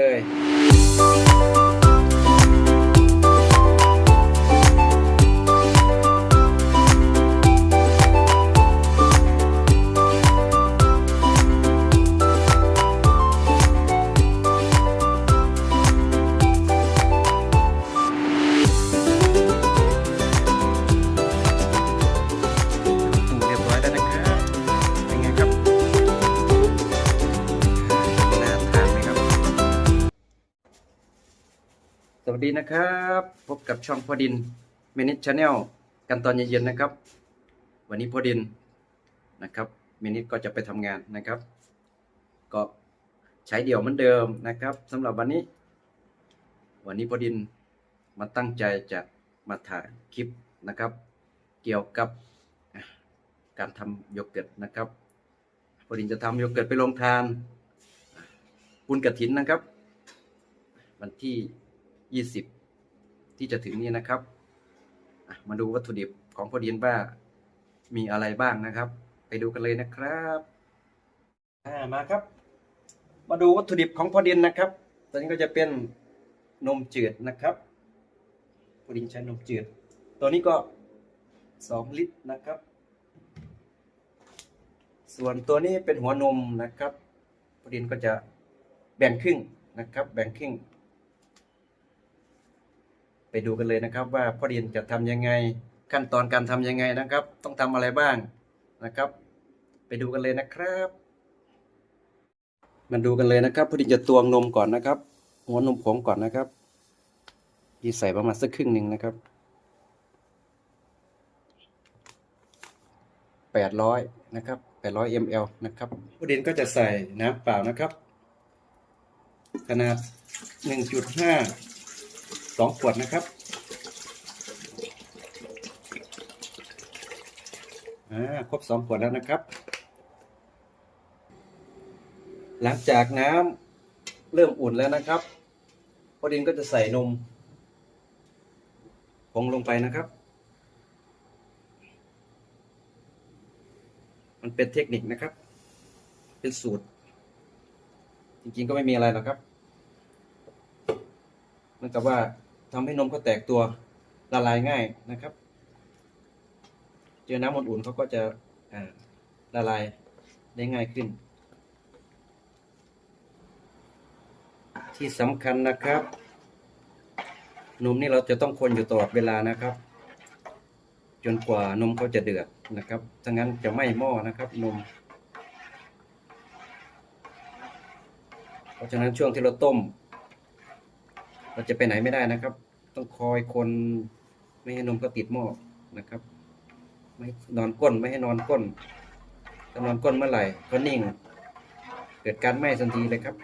เลย กับช่องพอดินเมนิชชาแนลกันตอนเย็นๆนะครับ วันนี้พอดินนะครับเมนิชก็จะไปทำงานนะครับ ก็ใช้เดี่ยวเหมือนเดิมนะครับสำหรับวันนี้ วันนี้พอดินมาตั้งใจจะมาถ่ายคลิปนะครับ เกี่ยวกับการทำโยเกิร์ตนะครับพอดินจะทำโยเกิร์ตไปลงทานบุญกระถินนะครับ วันที่ 20 ที่จะถึงนี้นะครับ มาดูวัตถุดิบของพอดินว่ามีอะไรบ้างนะครับ ไปดูกันเลยนะครับมาครับ มาดูวัตถุดิบของพอดินนะครับ ตอนนี้ก็จะเป็นนมจืดนะครับพอดินใช้นมจืด ตัวนี้ก็2ลิตรนะครับ ส่วนตัวนี้เป็นหัวนมนะครับพอดินก็จะแบ่งครึ่งนะครับ แบ่งครึ่ง ไปดูกันเลยนะครับ ว่าพ่อดินจะทำยังไง ขั้นตอนการทำยังไงนะครับ ต้องทำอะไรบ้างนะครับ ไปดูกันเลยนะครับ มาดูกันเลยนะครับพ่อดินจะตวงนมก่อนนะครับ หัวนมผงก่อนนะครับดีใส่ประมาณสักครึ่งหนึ่งนะครับแปดร้อยนะครับแปดร้อยมลนะครับผู้ดินก็จะใส่น้ำเปล่านะครับ ขนาดหนึ่งจุดห้า สองขวดนะครับอ่าครบสองขวดแล้วนะครับ หลังจากน้ำเริ่มอุ่นแล้วนะครับพอดินก็จะใส่นมผงลงไปนะครับ มันเป็นเทคนิคนะครับ เป็นสูตร จริงๆก็ไม่มีอะไรหรอกครับ เหมือนกับว่า ทำให้นมเขาแตกตัวละลายง่ายนะครับ เจอน้ำอุ่นๆเขาก็จะละลายได้ง่ายขึ้น ที่สำคัญนะครับ นมนี่เราจะต้องคนอยู่ตลอดเวลานะครับ จนกว่านมเขาจะเดือดนะครับถ้างั้นจะไหม้หม้อนะครับ นม เพราะฉะนั้นช่วงที่เราต้ม เราจะไปไหนไม่ได้นะครับ ต้องคอยคนไม่ให้นมก็ติดหม้อนะครับ ไม่นอนก้นไม่ให้นอนก้นถ้านอนก้นเมื่อไหร่ก็นิ่ง เกิดการไหม้ทันทีเลยครับ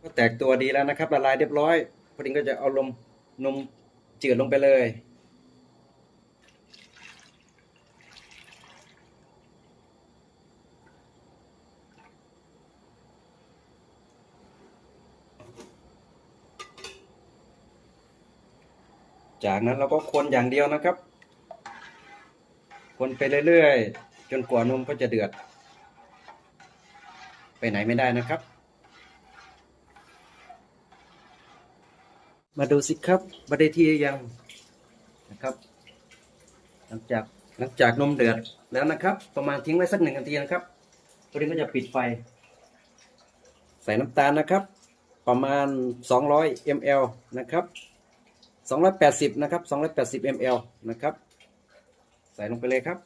ก็แตกตัวดีแล้วนะครับละลายเรียบร้อยพอดีก็จะเอาลมนมจืดลงไปเลย จากนั้นเราก็คนอย่างเดียวนะครับ คนไปเรื่อยๆ จนกว่านมก็จะเดือด ไปไหนไม่ได้นะครับ มาดูสิครับบัได้ที่หรือยังนะครับ หลังจากหลังจากนมเดือดแล้วนะครับ ประมาณทิ้งไว้สักหนึ่งนาทีนะครับ ตัวนี้ก็จะปิดไฟ ใส่น้ำตาลนะครับ ประมาณ 200 ml นะครับ 280 นะครับ 280 ml นะครับ ใส่ลงไปเลยครับ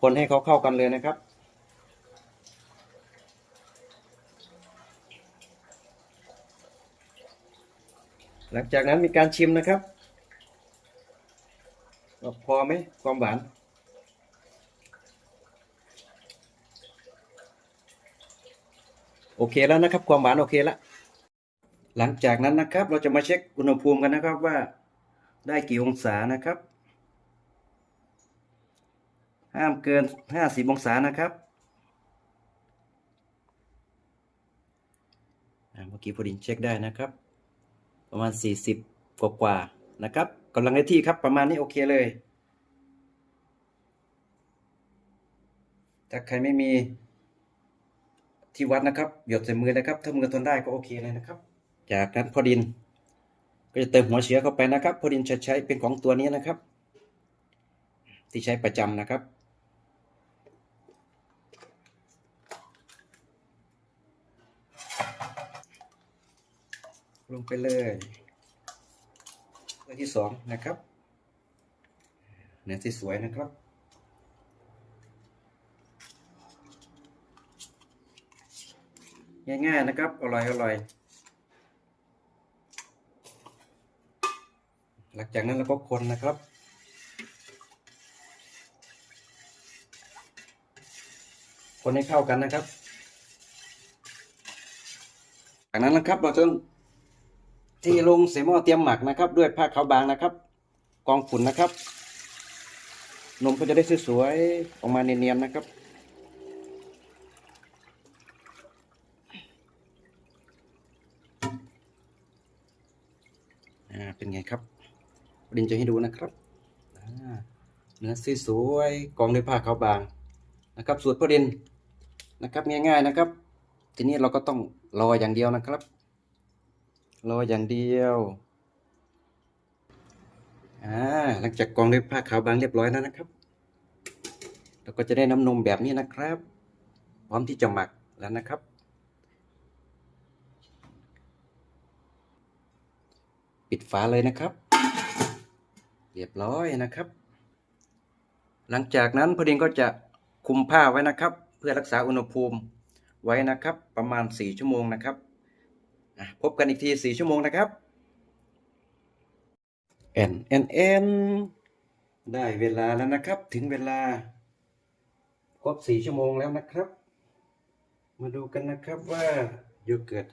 คนให้เขาเข้ากันเลยนะครับหลังจากนั้นมีการชิมนะครับ พอไหมความหวาน โอเคแล้วนะครับ ความหวานโอเคแล้วหลังจากนั้นนะครับ เราจะมาเช็คอุณหภูมิกันนะครับว่าได้กี่องศานะครับ ห้ามเกินห้าสิบองศานะครับเมื่อกี้พอดินเช็คได้นะครับ ประมาณ 40 กว่ากว่านะครับกำลังได้ที่ครับประมาณนี้โอเคเลย ถ้าใครไม่มีที่วัดนะครับ หยดใส่มือเลยครับ ถ้ามือทนได้ก็โอเคเลยนะครับ จากนั้นพอดิน ก็จะเติมหัวเชื้อเข้าไปนะครับ พอดินจะใช้เป็นของตัวนี้นะครับ ที่ใช้ประจำนะครับลงไปเลยตัวที่สองนะครับ เนื้อที่สวยนะครับ ง่ายๆนะครับ อร่อยอร่อยหลังจากนั้นเราก็คนนะครับคนให้เข้ากันนะครับ จากนั้นนะครับเราต้องเทลงใส่หม้อเตรียมหมักนะครับ ด้วยผ้าขาวบางนะครับ กองฝุ่นนะครับ นมก็จะได้สวยๆออกมาเนียนๆนะครับ เป็นไงครับดินจะให้ดูนะครับเนื้อสวยกองด้วยผ้าขาวบางนะครับสูตรพอดินนะครับง่ายๆนะครับ ทีนี้เราก็ต้องรออย่างเดียวนะครับ รออย่างเดียวหลังจากกองด้วยผ้าขาวบางเรียบร้อยแล้วนะครับเราก็จะได้น้ำนมแบบนี้นะครับ พร้อมที่จะหมักแล้วนะครับ ปิดฝาเลยนะครับ เรียบร้อยนะครับ หลังจากนั้นพอดินก็จะคุมผ้าไว้นะครับ เพื่อรักษาอุณหภูมิไว้นะครับ ประมาณ 4 ชั่วโมงนะครับพบกันอีกที 4 ชั่วโมงนะครับแอนแอนแอนได้เวลาแล้วนะครับ ถึงเวลาครบ 4 ชั่วโมงแล้วนะครับ มาดูกันนะครับว่าโยเกิร์ต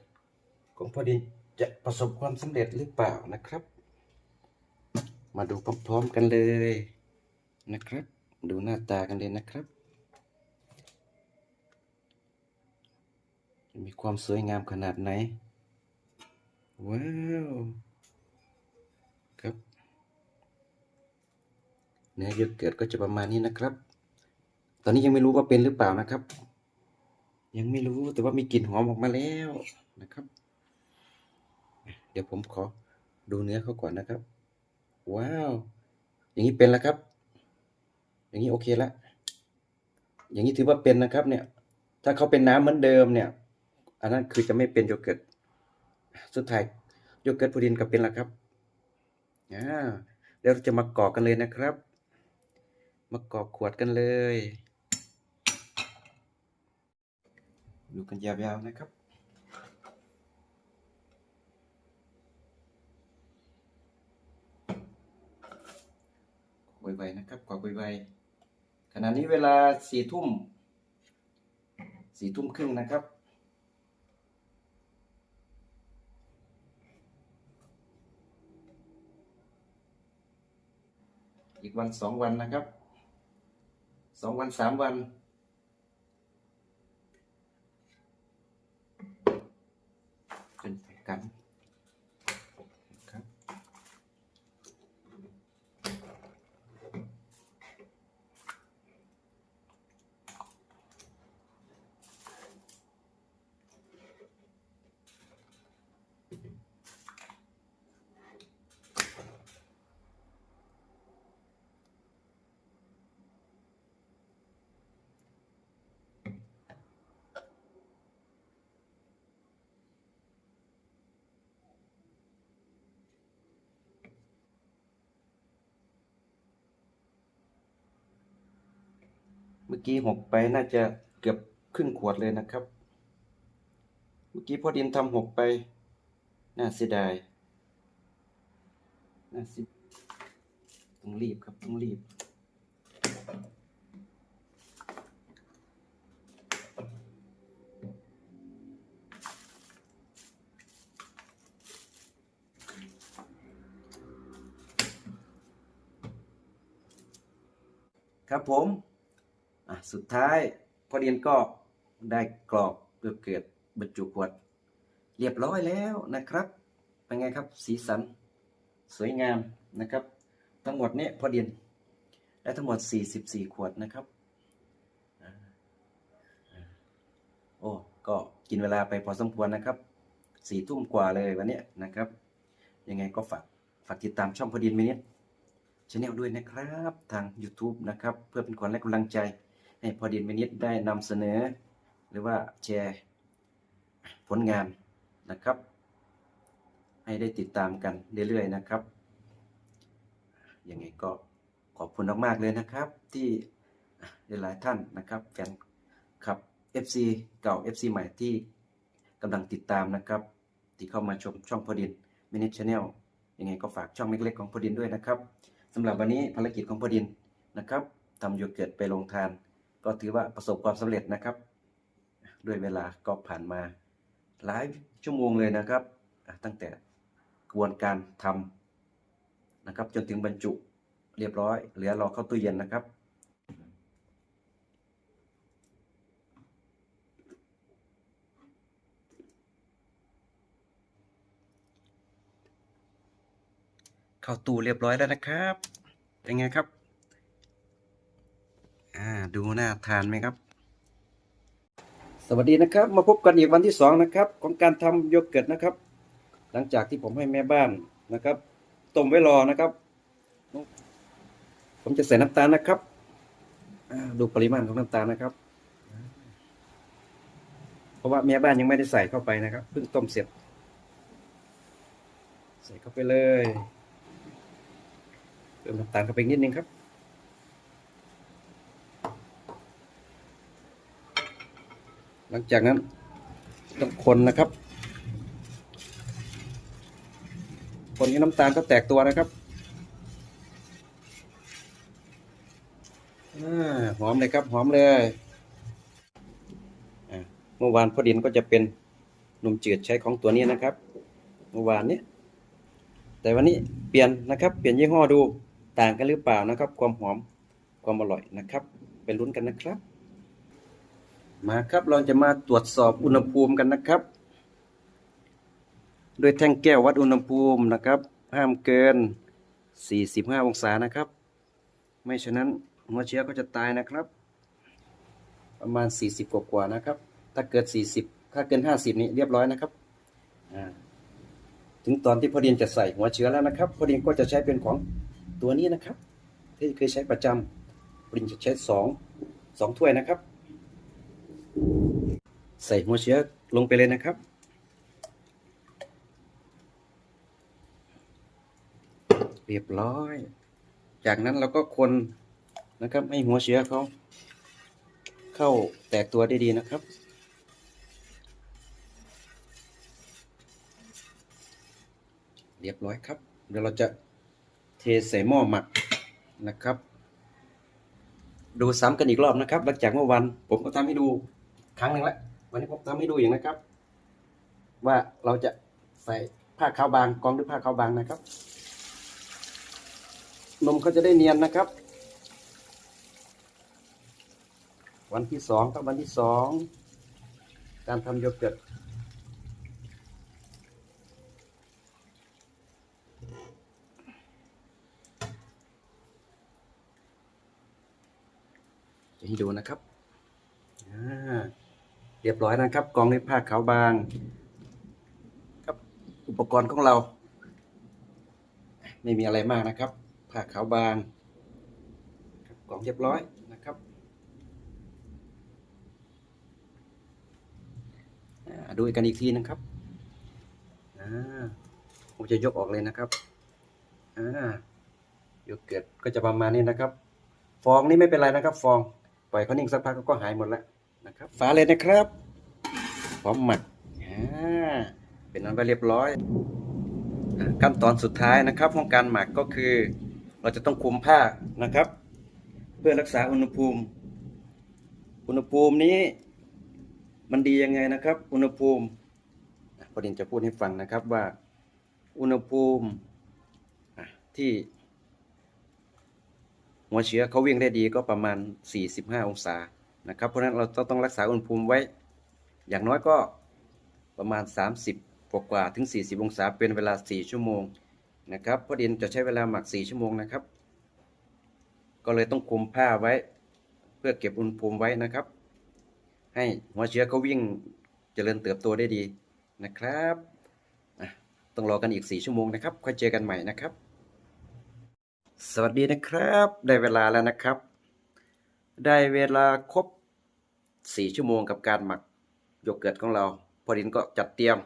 ของพอดิน จะประสบความสำเร็จหรือเปล่านะครับ มาดูพร้อมๆกันเลยนะครับ ดูหน้าตากันเลยนะครับ มีความสวยงามขนาดไหน ว้าวครับเนื้อโยเกิร์ตก็จะประมาณนี้นะครับ ตอนนี้ยังไม่รู้ว่าเป็นหรือเปล่านะครับ ยังไม่รู้แต่ว่ามีกลิ่นหอมออกมาแล้วนะครับ เดี๋ยวผมขอดูเนื้อเขาก่อนนะครับ ว้าว อย่างนี้เป็นแล้วครับ อย่างนี้โอเคแล้วอย่างนี้ถือว่าเป็นนะครับ เนี่ย ถ้าเขาเป็นน้ำเหมือนเดิมเนี่ย อันนั้นคือจะไม่เป็นโยเกิร์ต สุดท้ายโยเกิร์ตพูดินก็เป็นแล้วครับอ่าเดี๋ยวจะมากรอกกันเลยนะครับ มากรอกขวดกันเลย ดูกันยาวๆนะครับ ไวๆนะครับกรอกไวๆขณะนี้เวลาสี่ทุ่มสี่ทุ่มครึ่งนะครับ อีกวันสองวันนะครับสองวันสามวันเป็นไปกัน เมื่อกี้หกไปน่าจะเกือบครึ่งขวดเลยนะครับ เมื่อกี้พอดินทำหกไป น่าเสียดายน่าเสิต้องรีบครับต้องรีบครับผม อะสุดท้ายพอเรียนก็ได้กรอกเกลือเกิดบรรจุขวด เรียบร้อยแล้วนะครับเป็นไงครับสีสันสวยงามนะครับ ทั้งหมดเนี่ยพอดินได้ทั้งหมด 44 ขวดนะครับโอ้ก็กินเวลาไปพอสมควรนะครับสี่ทุ่มกว่าเลยวันนี้นะครับ ยังไงก็ฝากฝากติดตามช่องพอดินมินิทชแนลด้วยนะครับ ทาง YouTube นะครับ เพื่อเป็นขวัญและกำลังใจ ให้พอดินมินิทได้นำเสนอ หรือว่าแชร์ผลงานนะครับ ให้ได้ติดตามกันเรื่อยๆนะครับยังไงก็ขอบคุณมากๆเลยนะครับ ที่หลายท่านนะครับแฟนคลับ FC เก่า FC ใหม่ที่กำลังติดตามนะครับ ที่เข้ามาชมช่องพอดินมินิชแนลยังไงก็ฝากช่องเล็กๆของพอดินด้วยนะครับสำหรับวันนี้ภารกิจของพอดินนะครับทำโยเกิร์ตไปลงทาน ก็ถือว่าประสบความสำเร็จนะครับ ด้วยเวลาก็ผ่านมาหลายชั่วโมงเลยนะครับ ตั้งแต่กระบวนการทำนะครับ จนถึงบรรจุเรียบร้อย เหลือรอเข้าตู้เย็นนะครับเข้าตู้เรียบร้อยแล้วนะครับ เป็นไงครับ อ่าดูน่าทานไหมครับ สวัสดีนะครับ มาพบกันอีกวันที่สองนะครับ ของการทำโยเกิร์ตนะครับ หลังจากที่ผมให้แม่บ้านนะครับต้มไว้รอนะครับ ผมจะใส่น้ำตาลนะครับดูปริมาณของน้ำตาลนะครับ เพราะว่าแม่บ้านยังไม่ได้ใส่เข้าไปนะครับเพิ่งต้มเสร็จ ใส่เข้าไปเลยเติมน้ำตาลเข้าไปนิดนึงครับ หลังจากนั้นต้องคนนะครับ คนนี้น้ำตาลก็แตกตัวนะครับอหอมเลยครับหอมเลยเมื่อวานพอดินก็จะเป็นนมจืดใช้ของตัวนี้นะครับ เมื่อวานนี้ แต่วันนี้เปลี่ยนนะครับ เปลี่ยนยี่ห้อดูต่างกันหรือเปล่านะครับ ความหอมความอร่อยนะครับ ไปลุ้นกันนะครับ มาครับเราจะมาตรวจสอบอุณหภูมิกันนะครับ โดยแท่งแก้ววัดอุณหภูมินะครับ ห้ามเกิน 45 องศานะครับ ไม่ฉะนั้นหัวเชื้อก็จะตายนะครับ ประมาณ 40 กว่าๆนะครับ ถ้าเกิด 40 ถ้าเกิน 50 นี่เรียบร้อยนะครับถึงตอนที่พอดีนจะใส่หัวเชื้อแล้วนะครับ พอดีนก็จะใช้เป็นของตัวนี้นะครับ ที่เคยใช้ประจำพอดีนจะใช้สองสองถ้วยนะครับ ใส่หัวเชื้อลงไปเลยนะครับ เรียบร้อย จากนั้นเราก็คนนะครับให้หัวเชื้อเขาเข้าแตกตัวได้ดีนะครับเรียบร้อยครับ เดี๋ยวเราจะเทใส่หม้อหมักนะครับ ดูซ้ำกันอีกรอบนะครับ หลังจากเมื่อวันผมก็ทำให้ดู ครั้งหนึ่งแล้ววันนี้ผมทำให้ดูอย่างนะครับ ว่าเราจะใส่ผ้าขาวบางกองด้วยผ้าขาวบางนะครับ นมเขาจะได้เนียนนะครับ วันที่สองครับวันที่สองการทำโยเกิร์ตจะให้ดูนะครับอ่า เรียบร้อยนะครับ กองด้วยผ้าขาวบาง ครับอุปกรณ์ของเรา ไม่มีอะไรมากนะครับ ผ้าขาวบางครับกองเรียบร้อยนะครับอ่าดูกันอีกทีนะครับอ่าผมจะยกออกเลยนะครับอ่าโยเกิร์ตก็จะประมาณนี้นะครับ ฟองนี่ไม่เป็นไรนะครับ ฟอง ปล่อยเขานิ่งสักพักก็หายหมดแล้ว นะครับฝาเลยนะครับพร้อมหมักอ่าเป็นนั้นไปเรียบร้อย ขั้นตอนสุดท้ายนะครับของการหมักก็คือ เราจะต้องคลุมผ้านะครับ เพื่อรักษาอุณหภูมิ อุณหภูมินี้ มันดียังไงนะครับ อุณหภูมิอะพอดินจะพูดให้ฟังนะครับว่า อุณหภูมิที่หัวเชื้อเขาวิ่งได้ดีก็ประมาณ 45 องศา นะครับ เพราะฉะนั้นเราต้องรักษาอุณหภูมิไว้ อย่างน้อยก็ประมาณ 30กว่าๆถึง 40 องศาเป็นเวลา 4 ชั่วโมงนะครับพอดินจะใช้เวลาหมัก 4 ชั่วโมงนะครับ ก็เลยต้องคลุมผ้าไว้ เพื่อเก็บอุณหภูมิไว้นะครับ ให้หัวเชื้อเขาวิ่งเจริญเติบโตได้ดีนะครับต้องรอกันอีก 4 ชั่วโมงนะครับค่อยเจอกันใหม่นะครับ สวัสดีนะครับ ได้เวลาแล้วนะครับ ได้เวลาครบ 4 ชั่วโมงกับการหมักโยเกิร์ตของเรา พอดินก็จัดเตรียม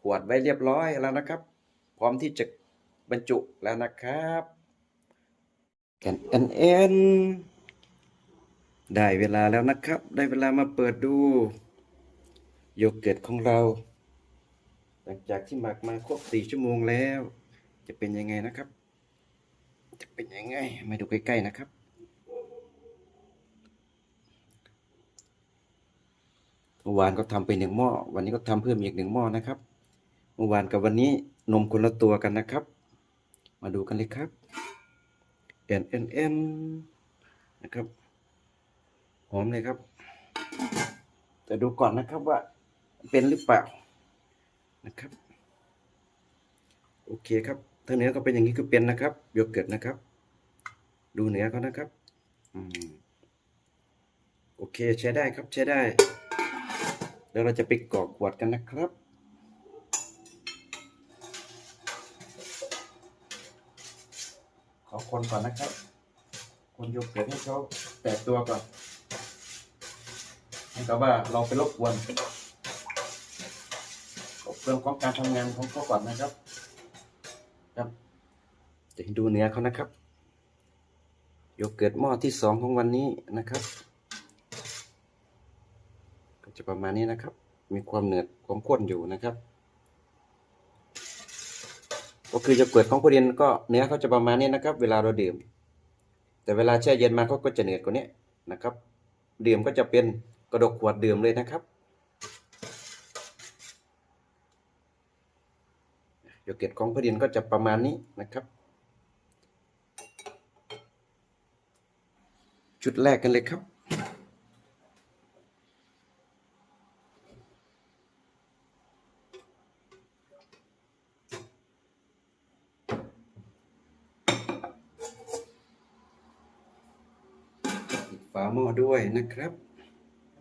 ขวดไว้เรียบร้อยแล้วนะครับ พร้อมที่จะบรรจุแล้วนะครับแอนแอนแอนได้เวลาแล้วนะครับ ได้เวลามาเปิดดูโยเกิร์ตของเรา หลังจากที่หมักมาครบ4ชั่วโมงแล้ว จะเป็นยังไงนะครับ จะเป็นยังไงมาดูใกล้ๆนะครับ เมื่อวานก็ทำไปหนึ่งหม้อ วันนี้ก็ทำเพิ่มอีกหนึ่งหม้อนะครับ เมื่อวานกับวันนี้นมคนละตัวกันนะครับ มาดูกันเลยครับ N N N นะครับ หอมเลยครับ จะดูก่อนนะครับว่าเป็นหรือเปล่านะครับ โอเคครับ ถ้าเนื้อก็เป็นอย่างนี้คือเป็นนะครับโยเกิร์ตนะครับ ดูเนื้อเขานะครับอืมโอเคใช้ได้ครับใช้ได้ แล้วเราจะไปกรอกขวดกันนะครับ ขอคนก่อนนะครับ คนโยกเกิดให้เขาแตกตัวก่อนให้กับว่าเราไปรบกวนเรื่องของการทำงานของเขาก่อนนะครับ ครับจะให้ดูเนื้อเขานะครับโยเกิร์ตหม้อที่สองของวันนี้นะครับ จะประมาณนี้นะครับ มีความเหนืดความข้นอยู่นะครับ ก็คือจะเกิดของผู้เรียนก็เนื้อเขาจะประมาณนี้นะครับ เวลาเราดื่ม แต่เวลาแช่เย็นมาเขาก็จะเหนืดกว่านี้นะครับดื่มก็จะเป็นกระดกขวดดื่มเลยนะครับโยเกิร์ตของผู้เรียนก็จะประมาณนี้นะครับชุดแรกกันเลยครับ ปิดฝาหม้อด้วย นะครับ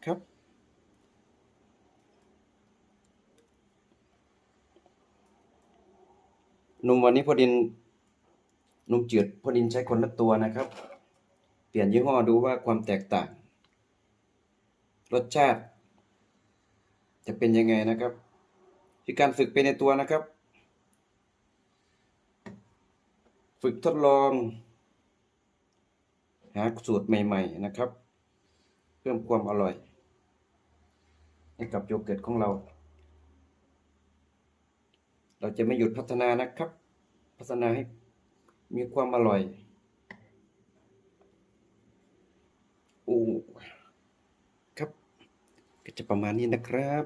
ครับ นมวันนี้พอดินนมจืดพอดินใช้คนละตัวนะครับ เปลี่ยนยี่ห้อดูว่าความแตกต่าง รสชาติ จะเป็นยังไงนะครับคือการฝึกไปในตัวนะครับ ฝึกทดลอง หาสูตรใหม่ ๆ นะครับ เพิ่มความอร่อย ให้กับโยเกิร์ตของเรา เราจะไม่หยุดพัฒนานะครับ พัฒนาให้มีความอร่อยโอ้ครับ ก็จะประมาณนี้นะครับ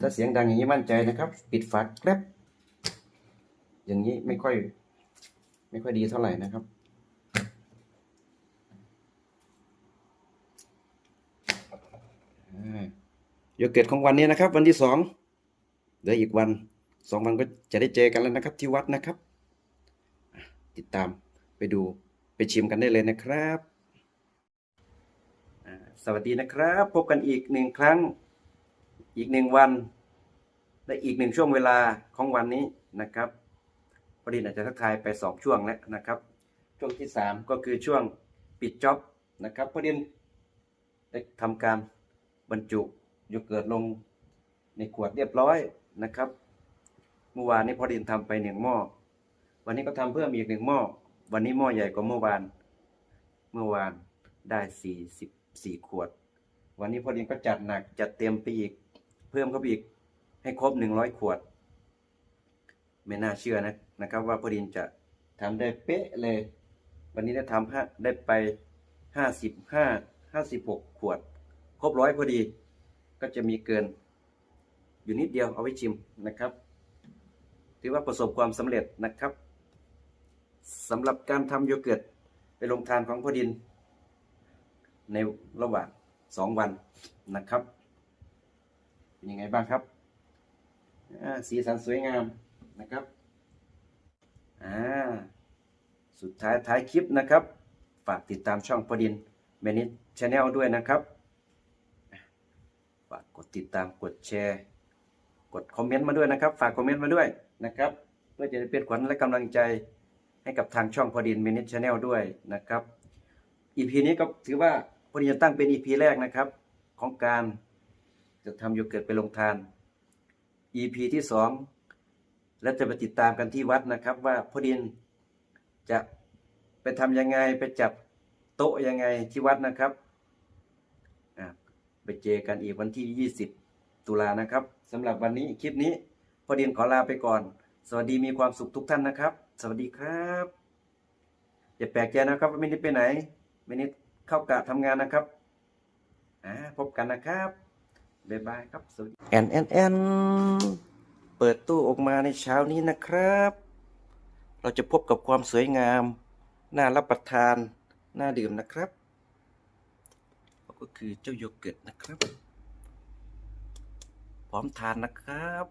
ถ้าเสียงดังอย่างนี้มั่นใจนะครับ ปิดฝาแกร็บ อย่างนี้ไม่ค่อย ไม่ค่อยดีเท่าไหร่นะครับโยเกิร์ตของวันนี้นะครับ วันที่สองเหลืออีกวันสองวันก็จะได้เจอกันแล้วนะครับ ที่วัดนะครับ ติดตามไปดูไปชิมกันได้เลยนะครับสวัสดีนะครับ พบกันอีกหนึ่งครั้ง อีกหนึ่งวัน และอีกหนึ่งช่วงเวลาของวันนี้นะครับ พอดีอาจจะทักทายไปสองช่วงแล้วนะครับ ช่วงที่สามก็คือช่วงปิดจ็อบนะครับพอดีได้ทำการบรรจุโยเกิร์ตลงในขวดเรียบร้อยนะครับเมื่อวานนี้พอดินทำไปหนึ่งหม้อ วันนี้ก็ทำเพิ่มอีกหนึ่งหม้อ วันนี้หม้อใหญ่กว่าเมื่อวาน เมื่อวานได้สี่สิบสี่ขวด วันนี้พอดินก็จัดหนักจัดเต็มไปอีก เพิ่มเข้าไปอีกให้ครบหนึ่งร้อยขวด ไม่น่าเชื่อนะ นะครับ ว่าพอดินจะทำได้เป๊ะเลย วันนี้ได้ทำห้าได้ไปห้าสิบห้าห้าสิบหกขวด ครบร้อยพอดี ก็จะมีเกิน อยู่นิดเดียวเอาไว้ชิมนะครับ ถือว่าประสบความสำเร็จนะครับสำหรับการทำโยเกิร์ตไปลงทานของพอดิน ในระหว่างสองวันนะครับเป็นยังไงบ้างครับสีสันสวยงามนะครับ อ่าสุดท้ายท้ายคลิปนะครับ ฝากติดตามช่องพอดินเมนิ c ช n แนลด้วยนะครับ ฝากกดติดตามกดแชร์ กดคอมเมนต์มาด้วยนะครับ ฝากคอมเมนต์มาด้วยนะครับ เพื่อจะได้เป็นขวัญและกำลังใจให้กับทางช่องพอดินเมนิ c ช n แนลด้วยนะครับ EP นี้ก็ถือว่าพอดีจะตั้งเป็น EP แรกนะครับ ของการจะทำโยเกิร์ตไปลงทาน EP ที่สอง และจะไปติดตามกันที่วัดนะครับ ว่าพอดีจะไปทำยังไงไปจับโต๊ะยังไงที่วัดนะครับอะไปเจอกันอีกวันที่ 20 ตุลานะครับสำหรับวันนี้คลิปนี้พอดีขอลาไปก่อน สวัสดีมีความสุขทุกท่านนะครับ สวัสดีครับอย่าแปลกใจนะครับว่าไม่ได้ไปไหนไม่ได้เข้ากะทำงานนะครับอ่าพบกันนะครับบ๊ายบายครับสวัสดีแอนแอนแอน เปิดตู้ออกมาในเช้านี้นะครับ เราจะพบกับความสวยงาม น่ารับประทาน น่าดื่มนะครับ ก็คือเจ้าโยเกิร์ตนะครับ พร้อมทานนะครับ